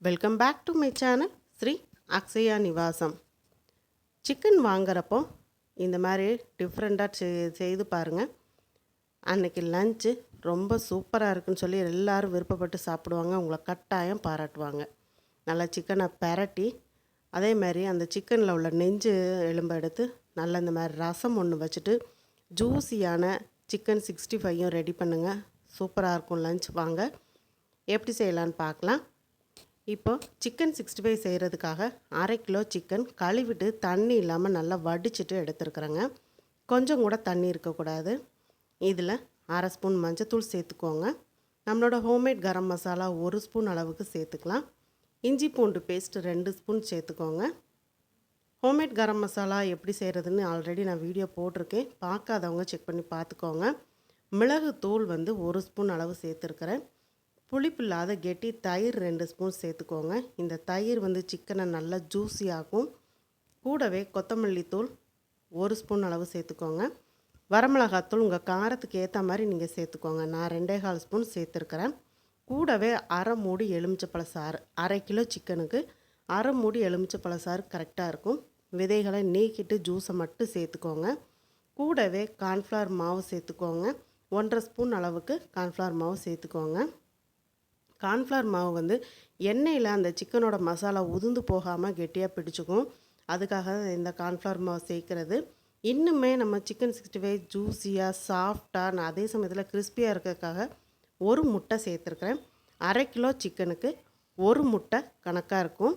Welcome back to my channel Sri Akshaya Nivasam chicken வாங்குறப்போ இந்த மாதிரி டிஃப்ரெண்ட்டாக செ- செய்து பாருங்கள் அன்னைக்கு லஞ்சு ரொம்ப சூப்பராக இருக்குன்னு சொல்லி எல்லாரும் விருப்பப்பட்டு சாப்பிடுவாங்க. உங்களை கட்டாயம் பாராட்டுவாங்க. நல்லா சிக்கனை பரட்டி அதே மாதிரி அந்த சிக்கனில் உள்ள நெஞ்சு எலும்பை எடுத்து நல்லா இந்த மாதிரி ரசம் ஒன்று வச்சுட்டு ஜூஸியான சிக்கன் சிக்ஸ்டி ஃபைவும் ரெடி பண்ணுங்கள் சூப்பராக இருக்கும் லஞ்ச் வாங்க. எப்படி செய்யலான்னு பார்க்கலாம். இப்போ சிக்கன் சிக்ஸ்டி ஃபைவ் செய்கிறதுக்காக அரை கிலோ சிக்கன் கழுவிட்டு தண்ணி இல்லாமல் நல்லா வடிச்சிட்டு எடுத்துருக்குறேங்க. கொஞ்சம் கூட தண்ணி இருக்கக்கூடாது. இதில் அரை ஸ்பூன் மஞ்சத்தூள் சேர்த்துக்கோங்க. நம்மளோட ஹோம்மேட் கரம் மசாலா ஒரு ஸ்பூன் அளவுக்கு சேர்த்துக்கலாம். இஞ்சி பூண்டு பேஸ்ட் ரெண்டு ஸ்பூன் சேர்த்துக்கோங்க. ஹோம்மேட் கரம் மசாலா எப்படி செய்கிறதுன்னு ஆல்ரெடி நான் வீடியோ போட்டிருக்கேன். பார்க்காதவங்க செக் பண்ணி பார்த்துக்கோங்க. மிளகு தூள் வந்து ஒரு ஸ்பூன் அளவு சேர்த்துருக்குறேன். புளிப்பு இல்லாத கெட்டி தயிர் ரெண்டு ஸ்பூன் சேர்த்துக்கோங்க. இந்த தயிர் வந்து சிக்கனை நல்லா ஜூஸியாகும் கூடவே கொத்தமல்லி தூள் ஒரு ஸ்பூன் அளவு சேர்த்துக்கோங்க. வரமிளகாத்தூள் உங்கள் காரத்துக்கு ஏற்ற மாதிரி நீங்கள் சேர்த்துக்கோங்க. நான் ரெண்டே கால் ஸ்பூன் சேர்த்துருக்கிறேன். கூடவே அரை மூடி எலுமிச்சப்பழ சாறு அரை கிலோ சிக்கனுக்கு அரை மூடி எலுமிச்சப்பழ சாறு கரெக்டாக இருக்கும். விதைகளை நீக்கிட்டு ஜூஸை மட்டும் சேர்த்துக்கோங்க. கூடவே கார்ன்ஃப்ளவர் மாவு சேர்த்துக்கோங்க. ஒன்றரை ஸ்பூன் அளவுக்கு கார்ன்ஃப்ளவர் மாவு சேர்த்துக்கோங்க. கார்ன்ஃப்ளவர் மாவு வந்து எண்ணெயில் அந்த சிக்கனோட மசாலா உதிர்ந்து போகாமல் கெட்டியாக பிடிச்சிக்கும். அதுக்காக இந்த கார்ன்ஃப்ளவர் மாவு சேர்க்குறது. இன்னுமே நம்ம சிக்கன் சிக்ஸ்டி ஃபைவ் ஜூஸியாக சாஃப்டாக நான் அதே சமயத்தில் கிறிஸ்பியாக இருக்கிறதுக்காக ஒரு முட்டை சேர்த்துருக்குறேன். அரை கிலோ சிக்கனுக்கு ஒரு முட்டை கணக்காக இருக்கும்.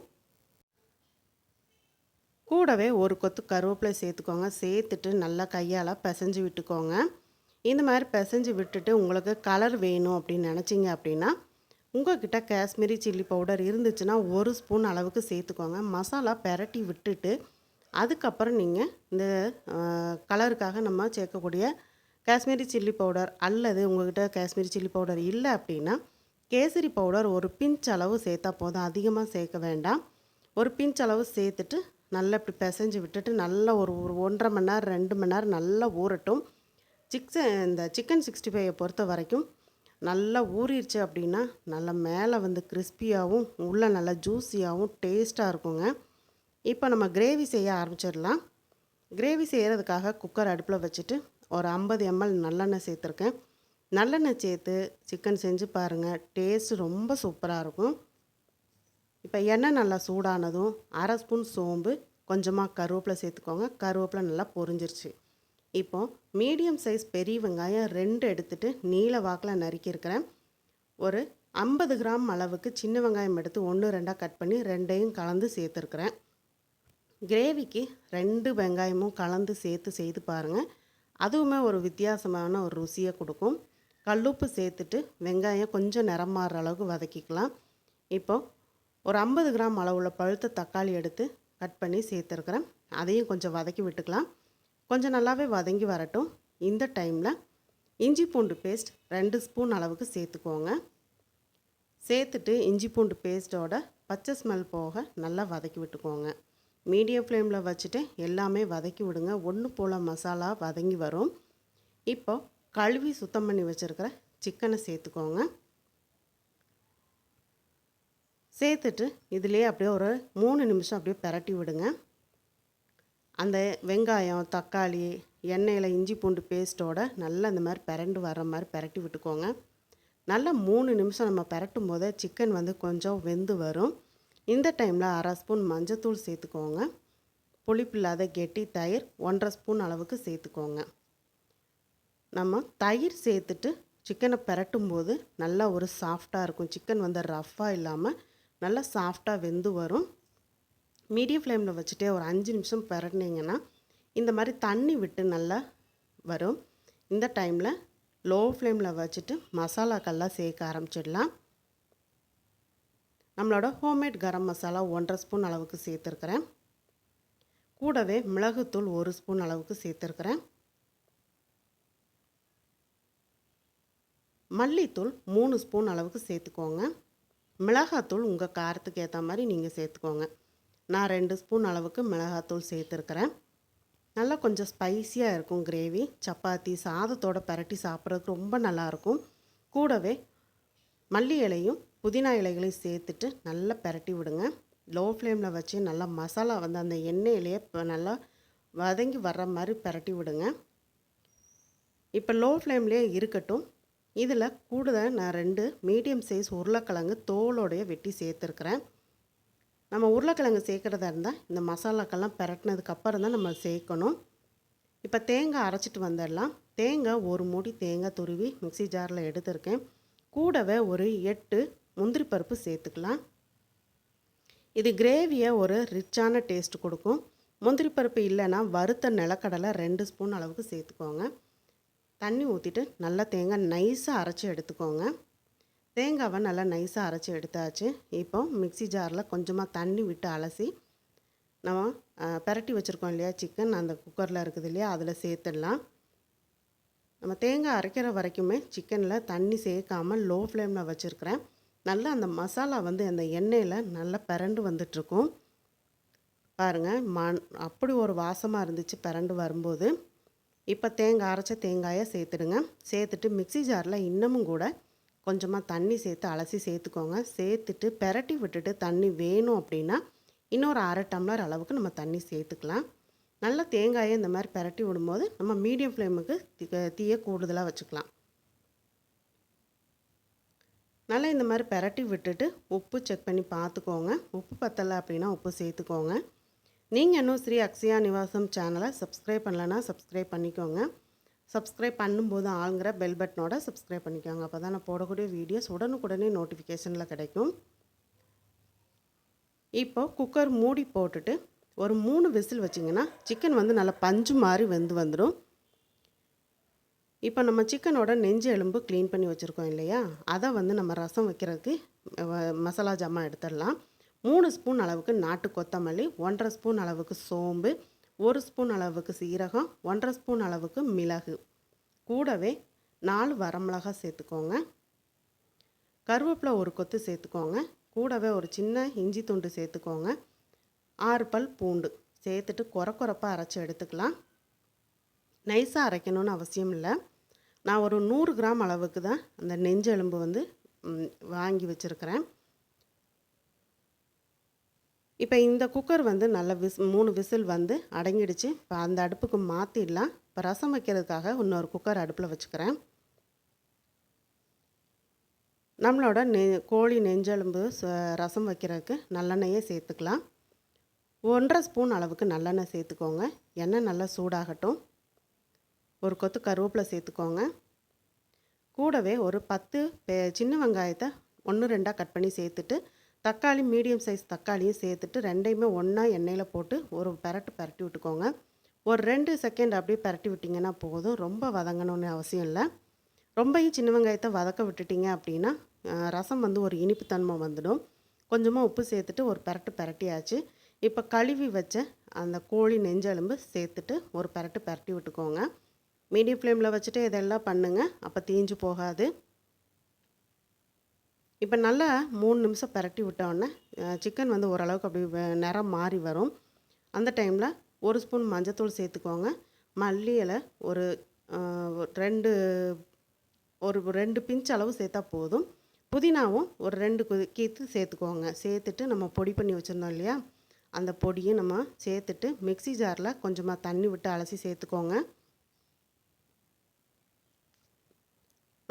கூடவே ஒரு கொத்து கருவேப்பிலை சேர்த்துக்கோங்க. சேர்த்துட்டு நல்லா கையால் பிசைஞ்சு விட்டுக்கோங்க. இந்த மாதிரி பிசைஞ்சு விட்டுட்டு உங்களுக்கு கலர் வேணும் அப்படின்னு நினச்சிங்க அப்படின்னா உங்கள்கிட்ட காஷ்மீரி சில்லி பவுடர் இருந்துச்சுன்னா ஒரு ஸ்பூன் அளவுக்கு சேர்த்துக்கோங்க. மசாலா பெரட்டி விட்டுட்டு அதுக்கப்புறம் நீங்கள் இந்த கலருக்காக நம்ம சேர்க்கக்கூடிய காஷ்மீரி சில்லி பவுடர் அல்லது உங்கள்கிட்ட காஷ்மீரி சில்லி பவுடர் இல்லை அப்படின்னா கேசரி பவுடர் ஒரு பிஞ்ச் அளவு சேர்த்தா போதும். அதிகமாக சேர்க்க வேண்டாம். ஒரு பிஞ்ச் அளவு சேர்த்துட்டு நல்லா இப்படி பிசைஞ்சு விட்டுட்டு நல்லா ஒரு ஒரு ஒன்றரை மணி நேரம் ரெண்டு மணி நேரம் நல்லா ஊறட்டும். சிக்ஸ இந்த சிக்கன் சிக்ஸ்டி ஃபைவை பொறுத்த வரைக்கும் நல்லா ஊறிடுச்சு அப்படின்னா நல்லா மேலே வந்து கிறிஸ்பியாகவும் உள்ளே நல்லா ஜூஸியாகவும் டேஸ்ட்டாக இருக்குங்க. இப்போ நம்ம கிரேவி செய்ய ஆரம்பிச்சிடலாம். கிரேவி செய்கிறதுக்காக குக்கர் அடுப்பில் வச்சுட்டு ஒரு ஐம்பது எம்எல் நல்லெண்ணெய் சேர்த்துருக்கேன். நல்லெண்ணெய் சேர்த்து சிக்கன் செஞ்சு பாருங்கள் டேஸ்ட் ரொம்ப சூப்பராக இருக்கும். இப்போ எண்ணெய் நல்லா சூடானதும் அரை ஸ்பூன் சோம்பு கொஞ்சமாக கருவேப்பிலை சேர்த்துக்கோங்க. கருவேப்பிலை நல்லா பொரிஞ்சிருச்சு. இப்போ மீடியம் சைஸ் பெரிய வெங்காயம் ரெண்டு எடுத்துகிட்டு நீல வாக்கில் நறுக்கியிருக்கிறேன். ஒரு ஐம்பது கிராம் அளவுக்கு சின்ன வெங்காயம் எடுத்து ஒன்று ரெண்டாக கட் பண்ணி ரெண்டையும் கலந்து சேர்த்துருக்குறேன். கிரேவிக்கு ரெண்டு வெங்காயமும் கலந்து சேர்த்து செய்து பாருங்கள் அதுவுமே ஒரு வித்தியாசமான ஒரு ருசியை கொடுக்கும். கல்லுப்பு சேர்த்துட்டு வெங்காயம் கொஞ்சம் நிறம் மாறுற அளவுக்கு வதக்கிக்கலாம். இப்போது ஒரு ஐம்பது கிராம் அளவுள்ள பழுத்த தக்காளி எடுத்து கட் பண்ணி சேர்த்துருக்குறேன். அதையும் கொஞ்சம் வதக்கி விட்டுக்கலாம். கொஞ்சம் நல்லாவே வதங்கி வரட்டும். இந்த டைமில் இஞ்சி பூண்டு பேஸ்ட் ரெண்டு ஸ்பூன் அளவுக்கு சேர்த்துக்கோங்க. சேர்த்துட்டு இஞ்சி பூண்டு பேஸ்ட்டோட பச்சை ஸ்மெல் போக நல்லா வதக்கி விட்டுக்கோங்க. மீடியம் ஃப்ளேமில் வச்சுட்டு எல்லாமே வதக்கி விடுங்க. ஒன்று போல் மசாலா வதங்கி வரும். இப்போ கழுவி சுத்தம் பண்ணி வச்சுருக்கிற சிக்கனை சேர்த்துக்கோங்க. சேர்த்துட்டு இதுலேயே அப்படியே ஒரு மூணு நிமிஷம் அப்படியே பெரட்டி விடுங்க. அந்த வெங்காயம் தக்காளி எண்ணெயில் இஞ்சி பூண்டு பேஸ்ட்டோட நல்லா இந்த மாதிரி பிரண்டு வர்ற மாதிரி பிரட்டி விட்டுக்கோங்க. நல்லா மூணு நிமிஷம் நம்ம பிரட்டும் போதே சிக்கன் வந்து கொஞ்சம் வெந்து வரும். இந்த டைமில் அரை ஸ்பூன் மஞ்சத்தூள் சேர்த்துக்கோங்க. புளிப்பில்லாத கெட்டி தயிர் ஒன்றரை ஸ்பூன் அளவுக்கு சேர்த்துக்கோங்க. நம்ம தயிர் சேர்த்துட்டு சிக்கனை பிரட்டும் போது நல்லா ஒரு சாஃப்டாக இருக்கும். சிக்கன் வந்து ரஃப்பாக இல்லாமல் நல்லா சாஃப்டாக வெந்து வரும். மீடியம் ஃப்ளேமில் வச்சுட்டே ஒரு அஞ்சு நிமிஷம் பரட்டினீங்கன்னா இந்த மாதிரி தண்ணி விட்டு நல்லா வரும். இந்த டைமில் லோ ஃப்ளேமில் வச்சுட்டு மசாலாக்கெல்லாம் சேர்க்க ஆரம்பிச்சிடலாம். நம்மளோட ஹோம்மேட் கரம் மசாலா ஒன்றரை ஸ்பூன் அளவுக்கு சேர்த்துருக்குறேன். கூடவே மிளகுத்தூள் ஒரு ஸ்பூன் அளவுக்கு சேர்த்துருக்குறேன். மல்லித்தூள் மூணு ஸ்பூன் அளவுக்கு சேர்த்துக்கோங்க. மிளகாத்தூள் உங்கள் காரத்துக்கு ஏற்ற மாதிரி நீங்கள் சேர்த்துக்கோங்க. நான் ரெண்டு ஸ்பூன் அளவுக்கு மிளகாத்தூள் சேர்த்துருக்குறேன். நல்லா கொஞ்சம் ஸ்பைஸியாக இருக்கும் கிரேவி சப்பாத்தி சாதத்தோட பரட்டி சாப்பிட்றதுக்கு ரொம்ப நல்லாயிருக்கும். கூடவே மல்லி இலையும் புதினா இலைகளையும் சேர்த்துட்டு நல்லா பரட்டி விடுங்க. லோ ஃப்ளேமில் வச்சு நல்லா மசாலா வந்து அந்த எண்ணெயிலேயே இப்போ நல்லா வதங்கி வர்ற மாதிரி பரட்டி விடுங்க. இப்போ லோ ஃப்ளேம்லேயே இருக்கட்டும். இதில் கூடுதல் நான் ரெண்டு மீடியம் சைஸ் உருளைக்கிழங்கு தோலோடைய வெட்டி சேர்த்துருக்குறேன். நம்ம உருளைக்கிழங்கு சேர்க்குறதா இருந்தால் இந்த மசாலாக்கெல்லாம் பிரட்டினதுக்கப்புறம் தான் நம்ம சேர்க்கணும். இப்போ தேங்காய் அரைச்சிட்டு வந்துடலாம். தேங்காய் ஒரு மூடி தேங்காய் துருவி மிக்சி ஜாரில் எடுத்திருக்கேன். கூடவே ஒரு எட்டு முந்திரி பருப்பு சேர்த்துக்கலாம். இது கிரேவியை ஒரு ரிச்சான டேஸ்ட் கொடுக்கும். முந்திரி பருப்பு இல்லைன்னா வறுத்த நிலக்கடலை ரெண்டு ஸ்பூன் அளவுக்கு சேர்த்துக்கோங்க. தண்ணி ஊற்றிட்டு நல்லா தேங்காய் நைஸாக அரைச்சி எடுத்துக்கோங்க. தேங்காவை நல்லா நைஸாக அரைச்சி எடுத்தாச்சு. இப்போ மிக்சி ஜாரில் கொஞ்சமாக தண்ணி விட்டு அலசி நம்ம பெரட்டி வச்சுருக்கோம் இல்லையா சிக்கன் அந்த குக்கரில் இருக்குது இல்லையா அதில் சேர்த்துடலாம். நம்ம தேங்காய் அரைக்கிற வரைக்குமே சிக்கனில் தண்ணி சேர்க்காமல் லோ ஃப்ளேமில் வச்சுருக்கிறேன். நல்லா அந்த மசாலா வந்து அந்த எண்ணெயில் நல்லா பிறண்டு வந்துட்ருக்கும் பாருங்கள் மண் அப்படி ஒரு வாசமாக இருந்துச்சு பிறண்டு வரும்போது. இப்போ தேங்காய் அரைச்ச தேங்காயை சேர்த்துடுங்க. சேர்த்துட்டு மிக்சி ஜாரில் இன்னமும் கூட கொஞ்சமாக தண்ணி சேர்த்து அலசி சேர்த்துக்கோங்க. சேர்த்துட்டு பெரட்டி விட்டுட்டு தண்ணி வேணும் அப்படின்னா இன்னொரு அரை டம்ளர் அளவுக்கு நம்ம தண்ணி சேர்த்துக்கலாம். நல்லா தேங்காயை இந்த மாதிரி பெரட்டி விடும்போது நம்ம மீடியம் ஃப்ளேமுக்கு தீயை கூடுதலாக வச்சுக்கலாம். நல்லா இந்த மாதிரி பெரட்டி விட்டுட்டு உப்பு செக் பண்ணி பார்த்துக்கோங்க. உப்பு பத்தலை அப்படின்னா உப்பு சேர்த்துக்கோங்க. நீங்கள் இன்னும் ஸ்ரீ அக்ஷயா நிவாசம் சேனலை சப்ஸ்கிரைப் பண்ணலன்னா சப்ஸ்கிரைப் பண்ணிக்கோங்க. சப்ஸ்கிரைப் பண்ணும்போது ஆளுங்கிற பெல் பட்டனோட சப்ஸ்கிரைப் பண்ணிக்கோங்க. அப்போ தான் நான் போடக்கூடிய வீடியோஸ் உடனுக்குடனே நோட்டிஃபிகேஷனில் கிடைக்கும். இப்போ குக்கர் மூடி போட்டுட்டு ஒரு மூணு விசில் வச்சிங்கன்னா சிக்கன் வந்து நல்லா பஞ்சு மாதிரி வெந்து வந்துடும் இப்போ நம்ம சிக்கனோட நெஞ்சு எலும்பு க்ளீன் பண்ணி வச்சுருக்கோம் இல்லையா? அதை வந்து நம்ம ரசம் வைக்கிறதுக்கு மசாலா ஜாமான் எடுத்துடலாம். மூணு ஸ்பூன் அளவுக்கு நாட்டு கொத்தமல்லி ஒன்றரை ஸ்பூன் அளவுக்கு சோம்பு ஒரு ஸ்பூன் அளவுக்கு சீரகம் ஒன்றரை ஸ்பூன் அளவுக்கு மிளகு. கூடவே நாலு வரமிளகாய் சேர்த்துக்கோங்க. கருவேப்பிலை ஒரு கொத்து சேர்த்துக்கோங்க. கூடவே ஒரு சின்ன இஞ்சி துண்டு சேர்த்துக்கோங்க. ஆறு பல் பூண்டு சேர்த்துட்டு குறை குறைப்பாக அரைச்சி எடுத்துக்கலாம். நைஸாக அரைக்கணும்னு அவசியம் இல்லை. நான் ஒரு நூறு கிராம் அளவுக்கு தான் அந்த நெஞ்செலும்பு வந்து வாங்கி வச்சுருக்கிறேன். இப்போ இந்த குக்கர் வந்து நல்ல விஸ் மூணு விசில் வந்து அடங்கிடுச்சு. இப்போ அந்த அடுப்புக்கு மாற்றிடலாம் இப்போ ரசம் வைக்கிறதுக்காக இன்னொரு குக்கர் அடுப்பில் வச்சுக்கிறேன். நம்மளோட நெ கோழி நெஞ்செலும்பு ரசம் வைக்கிறதுக்கு நல்லெண்ணெயே சேர்த்துக்கலாம். ஒன்றரை ஸ்பூன் அளவுக்கு நல்லெண்ணெய் சேர்த்துக்கோங்க. எண்ணெய் நல்லா சூடாகட்டும். ஒரு கொத்து கருவேப்பிலை சேர்த்துக்கோங்க. கூடவே ஒரு பத்து சின்ன வெங்காயத்தை ஒன்று ரெண்டாக கட் பண்ணி சேர்த்துட்டு தக்காளி மீடியம் சைஸ் தக்காளியும் சேர்த்துட்டு ரெண்டையுமே ஒன்றா எண்ணெயில் போட்டு ஒரு பரட்டு பரட்டி விட்டுக்கோங்க. ஒரு ரெண்டு செகண்ட் அப்படியே பரட்டி விட்டிங்கன்னா போதும். ரொம்ப வதங்கணும்னு அவசியம் இல்லை. ரொம்பையும் சின்ன வெங்காயத்தை வதக்க விட்டுட்டிங்க அப்படின்னா ரசம் வந்து ஒரு இனிப்பு தன்மை வந்துடும். கொஞ்சமாக உப்பு சேர்த்துட்டு ஒரு பரட்டு பரட்டியாச்சு. இப்போ கழுவி வச்ச அந்த கோழி நெஞ்செலும்பு சேர்த்துட்டு ஒரு பரட்டு பரட்டி விட்டுக்கோங்க. மீடியம் ஃப்ளேமில் வச்சுட்டு இதெல்லாம் பண்ணுங்கள் அப்போ தீஞ்சு போகாது. இப்போ நல்லா மூணு நிமிஷம் பரட்டி விட்டோடனே சிக்கன் வந்து ஓரளவுக்கு அப்படி நிறம் மாறி வரும். அந்த டைமில் ஒரு ஸ்பூன் மஞ்சத்தூள் சேர்த்துக்கோங்க. மல்லி இலை ஒரு ரெண்டு ஒரு ரெண்டு பிஞ்ச் அளவு சேர்த்தா போதும். புதினாவும் ஒரு ரெண்டு கீத்து சேர்த்துக்கோங்க. சேர்த்துட்டு நம்ம பொடி பண்ணி வச்சுருந்தோம் இல்லையா? அந்த பொடியும் நம்ம சேர்த்துட்டு மிக்சி ஜாரில் கொஞ்சமாக தண்ணி விட்டு அலசி சேர்த்துக்கோங்க.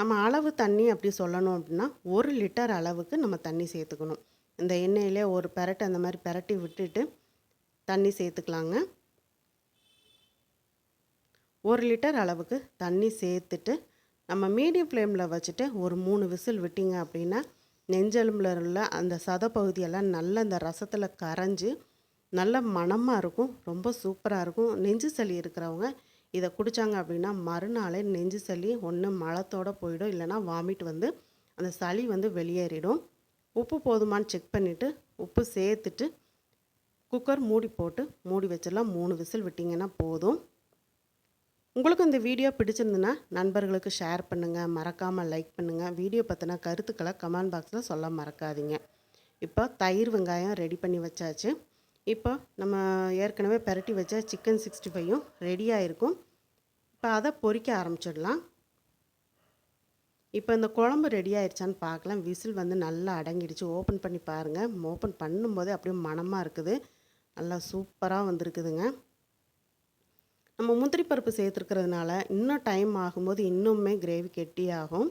நம்ம அளவு தண்ணி அப்படி சொல்லணும் அப்படின்னா ஒரு லிட்டர் அளவுக்கு நம்ம தண்ணி சேர்த்துக்கணும். இந்த எண்ணெயிலே ஒரு பெரட்டை அந்த மாதிரி பெரட்டி விட்டுட்டு தண்ணி சேர்த்துக்கலாங்க. ஒரு லிட்டர் அளவுக்கு தண்ணி சேர்த்துட்டு நம்ம மீடியம் ஃப்ளேமில் வச்சுட்டு ஒரு மூணு விசில் விட்டிங்க அப்படின்னா நெஞ்செலும்பில் உள்ள அந்த சத பகுதியெல்லாம் நல்ல அந்த ரசத்தில் கரைஞ்சி நல்ல மணமாக இருக்கும். ரொம்ப சூப்பராக இருக்கும். நெஞ்சு சளி இருக்கிறவங்க இதை குடித்தாங்க அப்படின்னா மறுநாளே நெஞ்சு சளி ஒன்று மலத்தோடு போயிடும். இல்லைனா வாமிட் வந்து அந்த சளி வந்து வெளியேறிடும். உப்பு போதுமான்னு செக் பண்ணிவிட்டு உப்பு சேர்த்துட்டு குக்கர் மூடி போட்டு மூடி வச்சிடலாம். மூணு விசில் விட்டிங்கன்னா போதும். உங்களுக்கு இந்த வீடியோ பிடிச்சிருந்துன்னா நண்பர்களுக்கு ஷேர் பண்ணுங்கள் மறக்காமல் லைக் பண்ணுங்கள் வீடியோ பற்றின கருத்துக்களை கமெண்ட் பாக்ஸில் சொல்ல மறக்காதீங்க. இப்போ தயிர் வெங்காயம் ரெடி பண்ணி வச்சாச்சு. இப்போ நம்ம ஏற்கனவே பரட்டி வச்ச சிக்கன் சிக்ஸ்டி ஃபைவும் ரெடியாக இருக்கும் இப்போ அதை பொறிக்க ஆரம்பிச்சிடலாம். இப்போ இந்த குழம்பு ரெடி ஆயிடுச்சான்னு பார்க்கலாம். விசில் வந்து நல்லா அடங்கிடுச்சு. ஓப்பன் பண்ணி பாருங்கள் ஓப்பன் பண்ணும்போதே அப்படியே மணமாக இருக்குது. நல்லா சூப்பராக வந்திருக்குதுங்க. நம்ம முந்திரி பருப்பு சேர்த்துருக்கிறதுனால இன்னும் டைம் ஆகும்போது இன்னுமே கிரேவி கெட்டியாகும்.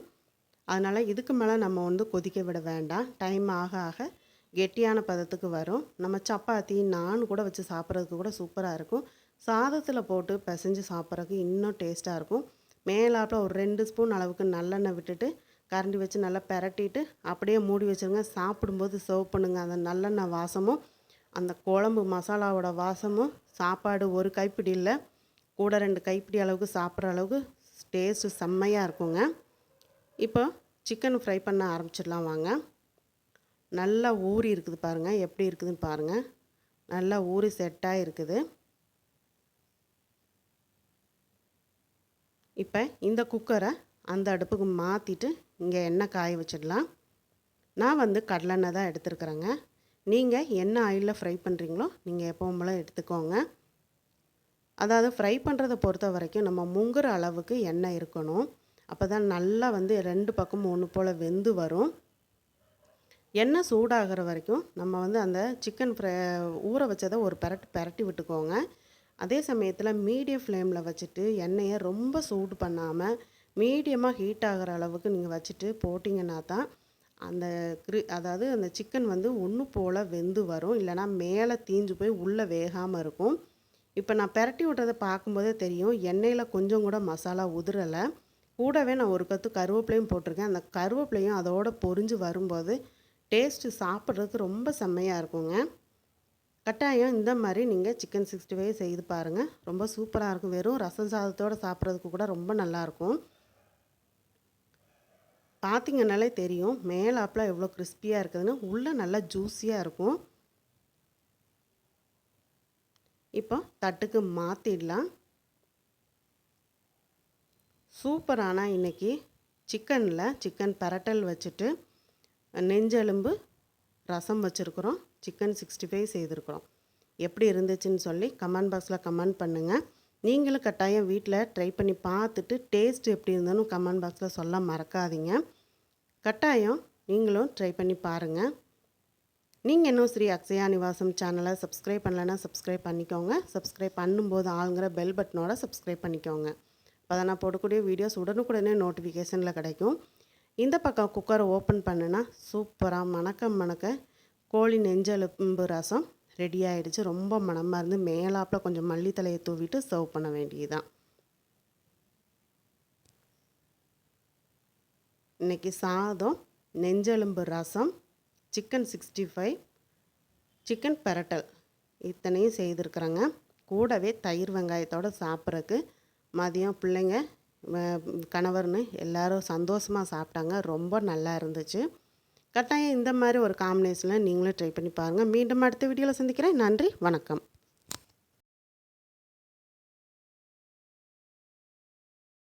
அதனால் இதுக்கு மேலே நம்ம வந்து கொதிக்க விட வேண்டாம். டைம் ஆக ஆக கெட்டியான பதத்துக்கு வரும். நம்ம சப்பாத்தி நான் கூட வச்சு சாப்பிட்றதுக்கு கூட சூப்பராக இருக்கும். சாதத்தில் போட்டு பிசைஞ்சு சாப்பிட்றதுக்கு இன்னும் டேஸ்ட்டாக இருக்கும். மேலாப்பில் ஒரு ரெண்டு ஸ்பூன் அளவுக்கு நல்லெண்ணெய் விட்டுட்டு கரண்டி வச்சு நல்லா பெரட்டிட்டு அப்படியே மூடி வச்சுருங்க. சாப்பிடும்போது சர்வ் பண்ணுங்க. அந்த நல்லெண்ணெய் வாசமும் அந்த குழம்பு மசாலாவோட வாசமும் சாப்பாடு ஒரு கைப்பிடி இல்லை. கூட ரெண்டு கைப்பிடி அளவுக்கு சாப்பிட்ற அளவுக்கு டேஸ்ட்டு செம்மையாக இருக்குங்க. இப்போ சிக்கன் ஃப்ரை பண்ண ஆரம்பிச்சிடலாம் வாங்க. நல்லா ஊறி இருக்குது பாருங்கள் எப்படி இருக்குதுன்னு பாருங்கள் நல்லா ஊறி செட்டாக இருக்குது. இப்போ இந்த குக்கரை அந்த அடுப்புக்கு மாற்றிட்டு இங்கே எண்ணெய் காய வச்சிடலாம். நான் வந்து கடலெண்ணெய் தான் எடுத்துருக்குறேங்க. நீங்கள் என்ன ஆயிலில் ஃப்ரை பண்ணுறீங்களோ நீங்கள் எப்பவும் போல எடுத்துக்கோங்க. அதாவது ஃப்ரை பண்ணுறதை பொறுத்த வரைக்கும் நம்ம முங்குற அளவுக்கு எண்ணெய் இருக்கணும். அப்போ தான் நல்லா வந்து ரெண்டு பக்கமும் ஒன்று போல் வெந்து வரும். எண்ணெய் சூடாகிற வரைக்கும் நம்ம வந்து அந்த சிக்கன் ஃப்ரை ஊற வச்சதை ஒரு பெரட்டு பெரட்டி விட்டுக்கோங்க. அதே சமயத்தில் மீடியம் ஃப்ளேமில் வச்சுட்டு எண்ணெயை ரொம்ப சூடு பண்ணாமல் மீடியமாக ஹீட் ஆகிற அளவுக்கு நீங்கள் வச்சுட்டு போட்டிங்கன்னா தான் அந்த கிரி அதாவது அந்த சிக்கன் வந்து ஒன்று போல் வெந்து வரும். இல்லைனா மேலே தீஞ்சு போய் உள்ளே வேகாமல் இருக்கும். இப்போ நான் பெரட்டி விட்றதை பார்க்கும்போதே தெரியும் எண்ணெயில் கொஞ்சம் கூட மசாலா உதிரலை. கூடவே நான் ஒரு கத்து கருவேப்பிலையும் போட்டிருக்கேன். அந்த கருவேப்பிலையும் அதோட பொறிஞ்சு வரும்போது டேஸ்ட்டு சாப்பிட்றதுக்கு ரொம்ப செம்மையாக இருக்குங்க. கட்டாயம் இந்த மாதிரி நீங்கள் சிக்கன் சிக்ஸ்டி ஃபைவ் செய்து பாருங்கள் ரொம்ப சூப்பராக இருக்கும். வெறும் ரசம் சாதத்தோடு சாப்பிட்றதுக்கு கூட ரொம்ப நல்லாயிருக்கும் பார்த்தீங்கன்னாலே தெரியும் மேலாப்பில் எவ்வளோ கிறிஸ்பியாக இருக்குதுன்னு. உள்ளே நல்லா ஜூஸியாக இருக்கும். இப்போ தட்டுக்கு மாற்றிடலாம் சூப்பரான இன்றைக்கி சிக்கனில் சிக்கன் பரட்டல் வச்சுட்டு நெஞ்செலும்பு ரசம் வச்சுருக்குறோம் சிக்கன் சிக்ஸ்டி ஃபைவ் செய்திருக்கிறோம். எப்படி இருந்துச்சுன்னு சொல்லி கமெண்ட் பாக்ஸில் கமெண்ட் பண்ணுங்கள் நீங்களும் கட்டாயம் வீட்டில் ட்ரை பண்ணி பார்த்துட்டு டேஸ்ட் எப்படி இருந்ததுன்னு கமெண்ட் பாக்ஸில் சொல்ல மறக்காதீங்க. கட்டாயம் நீங்களும் ட்ரை பண்ணி பாருங்கள் நீங்கள் இன்னும் ஸ்ரீ அக்ஷயா நிவாசம் சேனலை சப்ஸ்கிரைப் பண்ணலைன்னா சப்ஸ்கிரைப் பண்ணிக்கோங்க. சப்ஸ்கிரைப் பண்ணும்போது ஆளுங்கிற பெல் பட்டனோட சப்ஸ்கிரைப் பண்ணிக்கோங்க. அப்போ தான் நான் போடக்கூடிய வீடியோஸ் உடனுக்குடனே நோட்டிஃபிகேஷனில் கிடைக்கும். இந்த பக்கம் குக்கரை ஓப்பன் பண்ணுனா சூப்பராக மணக்க மணக்க கோழி நெஞ்செலும்பு ரசம் ரெடி ஆகிடுச்சு ரொம்ப மணமாக இருந்து மேலாப்பில் கொஞ்சம் மல்லித்தலையை தூவிட்டு சர்வ் பண்ண வேண்டியதுதான். இன்றைக்கி சாதம் நெஞ்செலும்பு ரசம் சிக்கன் சிக்ஸ்டி ஃபைவ் சிக்கன் பெரட்டல் இத்தனையும் செய்திருக்கிறேங்க. கூடவே தயிர் வெங்காயத்தோடு சாப்பிட்றதுக்கு மதியம் பிள்ளைங்க கணவர்னு எல்லோரும் சந்தோஷமாக சாப்பிட்டாங்க. ரொம்ப நல்லா இருந்துச்சு. கட்டாயம் இந்த மாதிரி ஒரு காம்பினேஷனில் நீங்களும் ட்ரை பண்ணி பாருங்கள் மீண்டும் அடுத்த வீடியோவில் சந்திக்கிறேன். நன்றி. வணக்கம்.